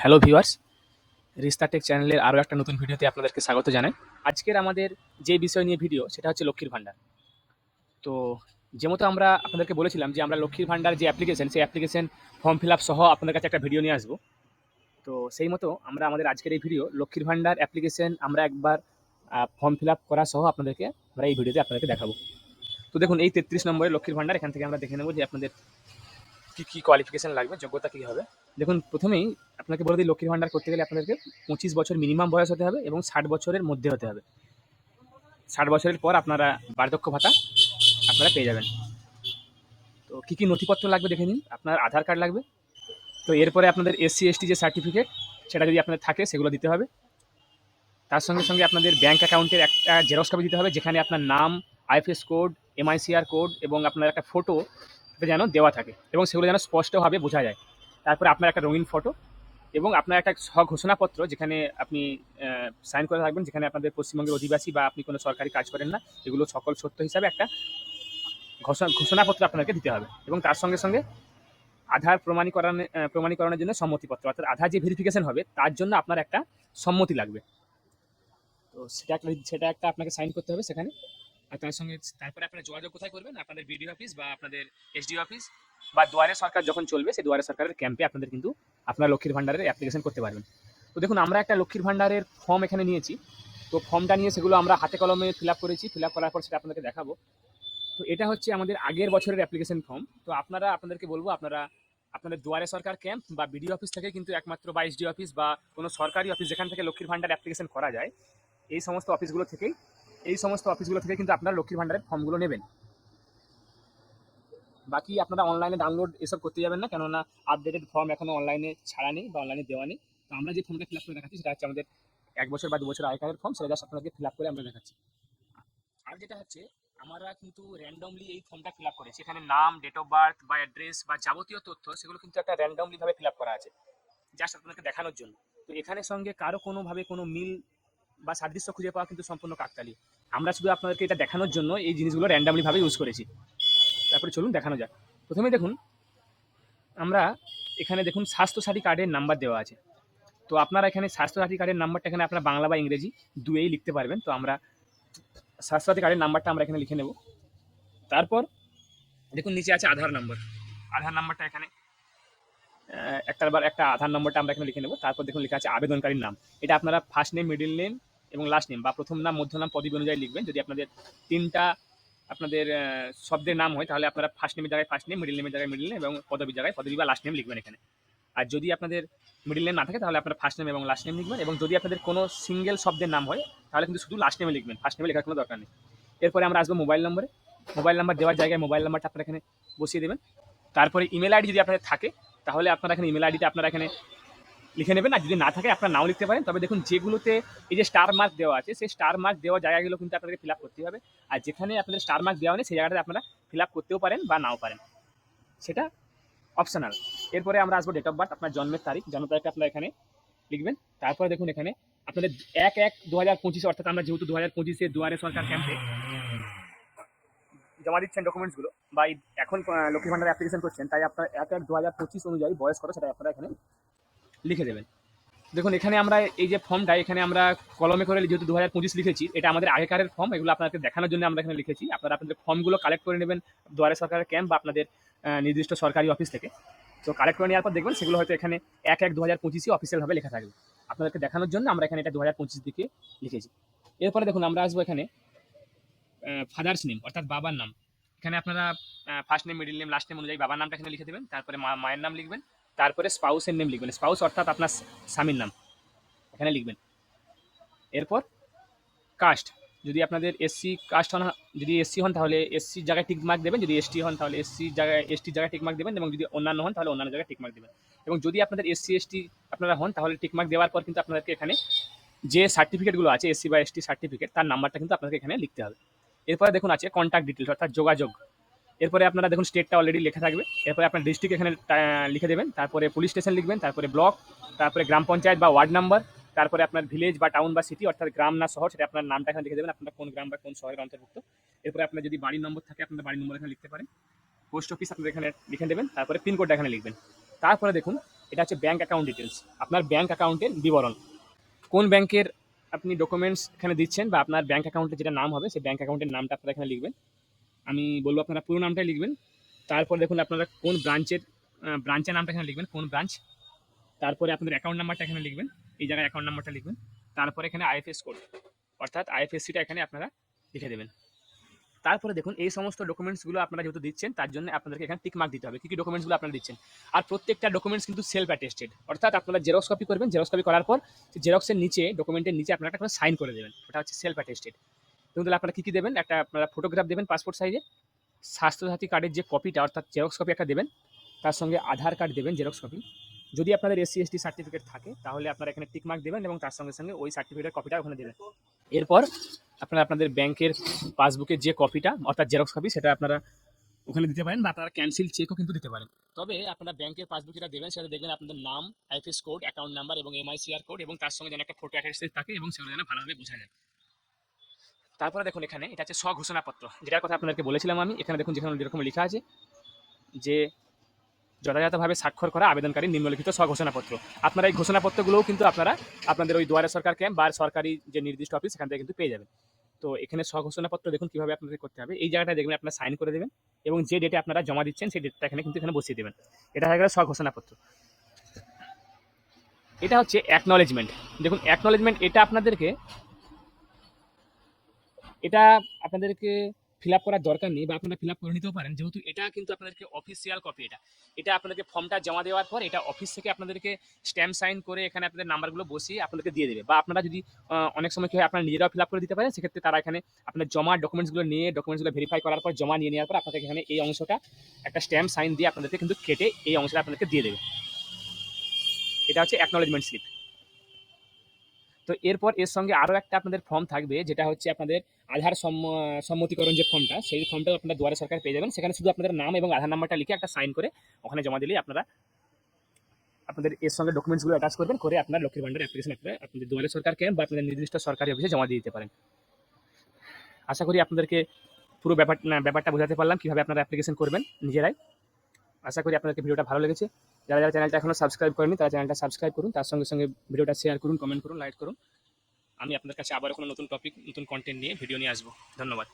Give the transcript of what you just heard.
Hello viewers, রিস্তা take চ্যানেলের আরও একটা নতুন ভিডিওতে আপনাদেরকে স্বাগত জানাই। আজকের আমাদের যে বিষয় নিয়ে ভিডিও, সেটা হচ্ছে লক্ষ্মীর ভাণ্ডার। তো যেমতো আমরা আপনাদেরকে বলেছিলাম যে আমরা লক্ষ্মীর ভাণ্ডার যে অ্যাপ্লিকেশন সেই অ্যাপ্লিকেশন ফর্ম ফিল আপ সহ আপনাদের কাছে একটা ভিডিও নিয়ে আসব। তো সেই মতো আমরা আমাদের আজকের এই ভিডিও, লক্ষ্মীর ভাণ্ডার অ্যাপ্লিকেশন আমরা একবার ফর্ম ফিল আপ করা সহ আপনাদেরকে আমরা এই ভিডিওতে আপনাদেরকে দেখাবো। তো দেখুন, এই তেত্রিশ নম্বরের লক্ষ্মীর ভাণ্ডার, এখান থেকে আমরা দেখে নেব যে আপনাদের কী কী কোয়ালিফিকেশন লাগবে, যোগ্যতা কী হবে? দেখুন, প্রথমেই আপনাকে বলে দিই, লক্ষ্মীর ভাণ্ডার করতে গেলে আপনাদেরকে পঁচিশ বছর মিনিমাম বয়স হতে হবে এবং ষাট বছরের মধ্যে হতে হবে। ষাট বছরের পর আপনারা বার্ধক্য ভাতা আপনারা পেয়ে যাবেন। তো কী কী নথিপত্র লাগবে দেখে নিন। আপনার আধার কার্ড লাগবে। তো এরপরে আপনাদের এসসি এসটি যে সার্টিফিকেট সেটা যদি আপনাদের থাকে, সেগুলো দিতে হবে। তার সঙ্গে সঙ্গে আপনাদের ব্যাঙ্ক অ্যাকাউন্টের একটা জেরক্স কপি দিতে হবে, যেখানে আপনার নাম আইএফএস কোড এমআইসিআর কোড এবং আপনার একটা ফটো যেন দেওয়া থাকে এবং সেগুলো যেন স্পষ্টভাবে বোঝা যায়। তারপরে আপনার একটা রঙিন ফটো এবং আপনার একটা স্বঘোষণাপত্র যেখানে আপনি সাইন করে থাকবেন যেখানে আপনাদের পশ্চিমবঙ্গের অধিবাসী বা আপনি কোনো সরকারি কাজ করেন না, এগুলো সকল সত্য হিসাবে একটা ঘোষণা, ঘোষণাপত্র আপনাকে দিতে হবে এবং তার সঙ্গে সঙ্গে আধার প্রমাণীকরণ প্রমাণীকরণের জন্য সম্মতিপত্র, অর্থাৎ আধার যে ভেরিফিকেশন হবে, তার জন্য আপনার একটা সম্মতি লাগবে। তো সেটা সেটা একটা আপনাকে সাইন করতে হবে সেখানে। আর তার সঙ্গে তারপরে আপনারা যোগাযোগ কোথায় করবেন? আপনাদের বিডিও অফিস বা আপনাদের এসডিও অফিস বা দুয়ারে সরকার যখন চলবে, সেই দুয়ারে সরকারের ক্যাম্পে আপনাদের কিন্তু আপনার লক্ষ্মীর ভাণ্ডারের অ্যাপ্লিকেশন করতে পারবেন। তো দেখুন, আমরা একটা লক্ষ্মীর ভাণ্ডারের ফর্ম এখানে নিয়েছি। তো ফর্মটা নিয়ে সেগুলো আমরা হাতে কলমে ফিল আপ করেছি। ফিল আপ করার পর সেটা আপনাদেরকে দেখাবো। তো এটা হচ্ছে আমাদের আগের বছরের অ্যাপ্লিকেশন ফর্ম তো আপনারা, আপনাদেরকে বলব, আপনারা, আপনাদের দুয়ারে সরকার ক্যাম্প বা বিডিও অফিস থেকে কিন্তু একমাত্র বা এসডি অফিস বা কোনো সরকারি অফিস যেখান থেকে লক্ষ্মীর ভাণ্ডার অ্যাপ্লিকেশন করা যায়, এই সমস্ত অফিসগুলো থেকেই এই সমস্ত অফিসগুলো থেকে কিন্তু আপনারা লক্ষ্মীর ভাণ্ডারের ফর্মগুলো নেবেন। বাকি আপনারা অনলাইনে ডাউনলোড এসব করতে যাবেন না, কেননা আপডেটেড ফর্ম এখনও অনলাইনে ছাড়া নেই বা অনলাইনে দেওয়া নেই। তো আমরা যে ফর্মটা ফিল আপ করে দেখাচ্ছি, সেটা হচ্ছে আমাদের এক বছর বা দু বছর আগেকারের ফর্ম সেটা জাস্ট আপনাদেরকে ফিল আপ করে আমরা দেখাচ্ছি। আর যেটা হচ্ছে, আমরা কিন্তু র্যান্ডমলি এই ফর্মটা ফিল আপ করেছি। এখানে নাম ডেট অফ বার্থ বা অ্যাড্রেস বা যাবতীয় তথ্য, সেগুলো কিন্তু একটা র্যান্ডমলি ভাবে ফিল আপ করা আছে জাস্ট আপনাদেরকে দেখানোর জন্য। তো এখানের সঙ্গে কারও কোনোভাবে কোনো মিল বা সাদৃশ্য খুঁজে পাওয়া কিন্তু সম্পূর্ণ কাকতালি আমরা শুধু আপনাদেরকে এটা দেখানোর জন্য এই জিনিসগুলো র্যান্ডামলি ভাবে ইউজ করেছি। তারপরে চলুন দেখানো যাক। প্রথমে দেখুন আমরা এখানে দেখুন স্বাস্থ্যসাথী কার্ডের নাম্বার দেওয়া আছে। তো আপনারা এখানে স্বাস্থ্যসাথী কার্ডের নাম্বারটা এখানে আপনার বাংলা বা ইংরেজি দুয়েই লিখতে পারবেন। তো আমরা স্বাস্থ্যসাথী কার্ডের নাম্বারটা আমরা এখানে লিখে নেব। তারপর দেখুন নিচে আছে আধার নাম্বার আধার নাম্বারটা এখানে আহ, একটার বার একটা আধার নম্বরটা আমরা এখানে লিখে নেব। তারপর দেখুন লেখা আছে আবেদনকারীর নাম। এটা আপনারা ফার্স্ট নেম মিডিল নেম এবং লাস্ট নেম বা প্রথম নাম মধ্য নাম, পদবি অনুযায়ী লিখবেন। যদি আপনাদের তিনটা, আপনাদের শব্দের নাম হয়, তাহলে আপনারা ফার্স্ট নেমের জায়গায় ফার্স্ট নেম মিডিল নেমের জায়গায় মিডিল নেম এবং পদবীর জায়গায় পদবী বা লাস্ট নেম লিখবেন এখানে। আর যদি আপনাদের মিডিল নেম না থাকে, তাহলে আপনারা ফার্স্ট নেম এবং লাস্ট নেম লিখবেন এবং যদি আপনাদের কোনো সিঙ্গেল শব্দের নাম হয়, তাহলে কিন্তু শুধু লাস্ট নেমে লিখবেন। ফার্স্ট নেমে লেখার কোনো দরকার নেই। এরপরে আমরা আসব মোবাইল নম্বরে মোবাইল নাম্বার দেওয়ার জায়গায় মোবাইল নাম্বারটা আপনারা এখানে বসিয়ে দেবেন। তারপরে ইমেল আইডি যদি আপনাদের থাকে, তাহলে আপনারা এখানে ইমেল আইডিটা আপনারা এখানে লিখে নেবেন। আর যদি না থাকে, আপনারা নাও লিখতে পারেন। তবে দেখুন, যেগুলোতে এই যে স্টার মার্ক দেওয়া আছে, সেই স্টার মার্ক দেওয়া জায়গাগুলো কিন্তু আপনাদের ফিল আপ করতে হবে। আর যেখানে আপনাদের স্টার মার্ক দেওয়া নেই, সেই জায়গাটাতে আপনারা ফিল আপ করতেও পারেন বা নাও পারেন। সেটা অপশনাল এরপরে আমরা আসব ডেট অফ বার্থ আপনার জন্মের তারিখ। জন্ম তারিখটা আপনারা এখানে লিখবেন। তারপরে দেখুন এখানে, আপনাদের এক এক দু হাজার পঁচিশে, অর্থাৎ আমরা যেহেতু দু হাজার পঁচিশে দুয়ারে সরকার ক্যাম্পে জমা দিচ্ছেন ডকুমেন্টসগুলো বা এখন লক্ষ্মী ভান্ডার অ্যাপ্লিকেশন করছেন, তাই আপনার এক এক দু হাজার পঁচিশ অনুযায়ী বয়স কত, সেটা আপনারা এখানে লিখে দেবেন। দেখুন, এখানে আমরা এই যে ফর্মটা, এখানে আমরা কলমে করে যেহেতু দু হাজার পঁচিশ লিখেছি, এটা আমাদের আগেকারের ফর্ম, এগুলো আপনাদের দেখানোর জন্য আমরা এখানে লিখেছি। আপনারা আপনাদের ফর্মগুলো কালেক্ট করে নেবেন দুয়ারে সরকারের ক্যাম্প বা আপনাদের নির্দিষ্ট সরকারি অফিস থেকে। তো কালেক্ট করে নেওয়ার পর দেখবেন সেগুলো হয়তো এখানে এক এক দু হাজার পঁচিশে অফিসিয়ালভাবে লেখা থাকবে। আপনাদেরকে দেখানোর জন্য আমরা এখানে এটা দু হাজার পঁচিশ দিকে লিখেছি। এরপরে দেখুন, আমরা আসব এখানে ফাদার্স নেম অর্থাৎ বাবার নাম। এখানে আপনারা first name middle name last name অনুযায়ী বাবার নামটা এখানে লিখে দেবেন। তারপরে মা- মায়ের নাম লিখবেন। তারপরে স্পাউসের নেম লিখবেন। স্পাউস অর্থাৎ আপনার স্বামীর নাম। এখানে লিখবেন। এরপর কাস্ট। যদি আপনাদের এসসি কাস্ট হন, যদি এসসি হন তাহলে এসসির জায়গায় টিক মার্ক দেবেন। যদি এসটি হন তাহলে এসসি জায়গায় এসটির জায়গায় টিক মার্ক দেবেন এবং যদি অন্যান্য হন তাহলে অন্যান্য জায়গায় টিক মার্ক দেবেন। এবং যদি আপনাদের এসসি এসটি আপনারা হন তাহলে টিক মার্ক দেওয়ার পর কিন্তু আপনাদেরকে এখানে যে সার্টিফিকেটগুলো আছে এসসি বা এসটি সার্টিফিকেট তার নাম্বারটা কিন্তু আপনাকে এখানে লিখতে হবে। এরপরে দেখুন আছে কন্ট্যাক্ট ডিটেলস অর্থাৎ যোগাযোগ। এরপরে আপনারা দেখুন স্টেটটা অলরেডি লেখা থাকবে। এরপরে আপনার ডিস্ট্রিক্ট এখানে লিখে দেবেন। তারপরে পুলিশ স্টেশন লিখবেন, তারপরে ব্লক তারপরে গ্রাম পঞ্চায়েত বা ওয়ার্ড নাম্বার তারপরে আপনার ভিলেজ বা টাউন বা সিটি অর্থাৎ গ্রাম না শহর, সেটা আপনার নামটা এখানে লিখে দেবেন। আপনার কোন গ্রাম বা কোন শহরের অন্তর্ভুক্ত। এরপরে আপনার যদি বাড়ির নম্বর থাকে আপনার বাড়ির নম্বর এখানে লিখতে পারেন। পোস্ট অফিস আপনার এখানে লিখে দেবেন, তারপরে পিনকোডটা এখানে লিখবেন। তারপরে দেখুন, এটা হচ্ছে ব্যাঙ্ক অ্যাকাউন্ট ডিটেলস আপনার ব্যাঙ্ক অ্যাকাউন্টের বিবরণ। কোন ব্যাংকের আপনি ডকুমেন্টস এখানে দিচ্ছেন বা আপনার ব্যাঙ্ক অ্যাকাউন্টে যেটা নাম হবে, সেই ব্যাঙ্ক অ্যাকাউন্টের নামটা আপনারা এখানে লিখবেন। আমি বলব আপনারা পুরো নামটাই লিখবেন। তারপর দেখুন আপনারা কোন ব্রাঞ্চের ব্রাঞ্চের নামটা এখানে লিখবেন, কোন ব্রাঞ্চ তারপরে আপনাদের অ্যাকাউন্ট নাম্বারটা এখানে লিখবেন, এই জায়গায় অ্যাকাউন্ট নাম্বারটা লিখবেন। তারপরে এখানে আইএফএস কোড অর্থাৎ আইএফএসসিটা এখানে আপনারা লিখে দেবেন। তারপরে দেখুন এই সমস্ত ডকুমেন্টসগুলো আপনারা যেহেতু দিচ্ছেন, তার জন্য আপনাদেরকে এখানে টিক মার্ক দিতে হবে। কী কী ডকুমেন্টসগুলো আপনারা দিচ্ছেন? আর প্রত্যেকটা ডকুমেন্টস কিন্তু সেলফ অ্যাটেস্টেড অর্থাৎ আপনারা জেরক্স কপি করবেন জেরক্স কপি করার পর জেরক্সের নিচে ডকুমেন্টের নিচে আপনারা একটা সাইন করে দেবেন। ওটা হচ্ছে সেলফ অ্যাটেস্টেড এবং তাহলে আপনারা কী কী দেবেন? একটা আপনারা ফটোগ্রাফ দেবেন পাসপোর্ট সাইজে স্বাস্থ্যসাথী কার্ডের যে কপিটা অর্থাৎ জেরক্স কপি একটা দেবেন। তার সঙ্গে আধার কার্ড দেবেন জেরক্স কপি যদি আপনাদের এসসি, এসটি সার্টিফিকেট থাকে, তাহলে আপনারা এখানে টিকমার্ক দেবেন এবং তার সঙ্গে সঙ্গে ওই সার্টিফিকেটের কপিটা ওখানে দেবেন। এরপর আপনারা আপনাদের ব্যাংকের পাসবুকের যে কপিটা অর্থাৎ জেরক্স কপি সেটা আপনারা ওখানে দিতে পারেন বা আপনারা ক্যান্সেল চেকও কিন্তু দিতে পারেন। তবে আপনারা ব্যাংকের পাসবুক যেটা দেবেন, সেটা দেখবেন আপনাদের নাম আইএফএস কোড অ্যাকাউন্ট নাম্বার এবং এমআইসিআর কোড এবং তার সঙ্গে যেন একটা ফটো অ্যাটাচ থাকে এবং সেগুলো যেন ভালোভাবে বোঝা যায়। তারপরে দেখুন এখানে, এটা হচ্ছে স্বঘোষণাপত্র। যেটার কথা আপনাদেরকে বলেছিলাম আমি, এখানে দেখুন যেখানে যেরকম লেখা আছে যে যথাযথভাবে স্বাক্ষর করা আবেদনকারী নিম্নলিখিত স্বঘোষণাপত্র। আপনারা এই ঘোষণাপত্রগুলোও কিন্তু আপনারা আপনাদের ওই দুয়ারে সরকার ক্যাম্প বা সরকারি যে নির্দিষ্ট অফিস, সেখান থেকে কিন্তু পেয়ে যাবেন। তো এখানে স্বঘোষণাপত্র দেখুন কীভাবে আপনাদের করতে হবে। এই জায়গাটা দেখবেন আপনারা সাইন করে দেবেন এবং যে ডেটে আপনারা জমা দিচ্ছেন, সেই ডেটটা এখানে কিন্তু এখানে বসিয়ে দেবেন। এটা হয়ে গেল স্বঘোষণাপত্র। এটা হচ্ছে অ্যাকনলেজমেন্ট দেখুন অ্যাকনলেজমেন্ট এটা আপনাদেরকে এটা আপনাদেরকে ফিল আপ করার দরকার নেই বা আপনারা ফিল আপ করে নিতেও পারেন। যেহেতু এটা কিন্তু আপনাদেরকে অফিসিয়াল কপি এটা। এটা আপনাদেরকে ফর্মটা জমা দেওয়ার পর এটা অফিস থেকে আপনাদেরকে স্ট্যাম্প সাইন করে এখানে আপনাদের নাম্বারগুলো বসিয়ে আপনাদেরকে দিয়ে দেবে। বা আপনারা যদি অনেক সময় কি হয় আপনারা নিজেরাও ফিল আপ করে দিতে পারেন, সেক্ষেত্রে তারা এখানে আপনার জমা ডকুমেন্টসগুলো নিয়ে ডকুমেন্টসগুলো ভেরিফাই করার পর জমা নিয়ে নেওয়ার পর আপনাদের এখানে এই অংশটা, একটা স্ট্যাম্প সাইন দিয়ে আপনাদেরকে কিন্তু কেটে এই অংশটা আপনাদেরকে দিয়ে দেবে। এটা হচ্ছে অ্যাকনলেজমেন্ট স্লিপ তো এরপর এর সঙ্গে আরও একটা আপনাদের ফর্ম থাকবে, যেটা হচ্ছে আপনাদের আধার সম্ম- সম্মতিকরণ যে ফর্মটা সেই ফর্মটা আপনারা দুয়ারে সরকার পেয়ে যাবেন। সেখানে শুধু আপনাদের নাম এবং আধার নাম্বারটা লিখে একটা সাইন করে ওখানে জমা দিলেই আপনারা আপনাদের এর সঙ্গে ডকুমেন্টসগুলো অ্যাটাচ করবেন, করে আপনার লক্ষ্মীর ভান্ডার অ্যাপ্লিকেশন আপনাদের দুয়ারে সরকার ক্যাম্প বা আপনাদের নির্দিষ্ট সরকারি অফিসে জমা দিয়ে দিতে পারেন। আশা করি আপনাদেরকে পুরো ব্যাপার ব্যাপারটা বোঝাতে পারলাম, কীভাবে আপনারা অ্যাপ্লিকেশন করবেন নিজেরাই। আশা করি আপনাদেরকে ভিডিওটা ভালো লেগেছে। যারা যারা চ্যানেলটা এখনও সাবস্ক্রাইব করেনি তারা চ্যানেলটা সাবস্ক্রাইব করুন, তার সঙ্গে সঙ্গে ভিডিওটা শেয়ার করুন কমেন্ট করুন লাইক করুন। আমি আপনার কাছে আবার কোনো নতুন টপিক নতুন কন্টেন্ট নিয়ে ভিডিও নিয়ে আসব। ধন্যবাদ।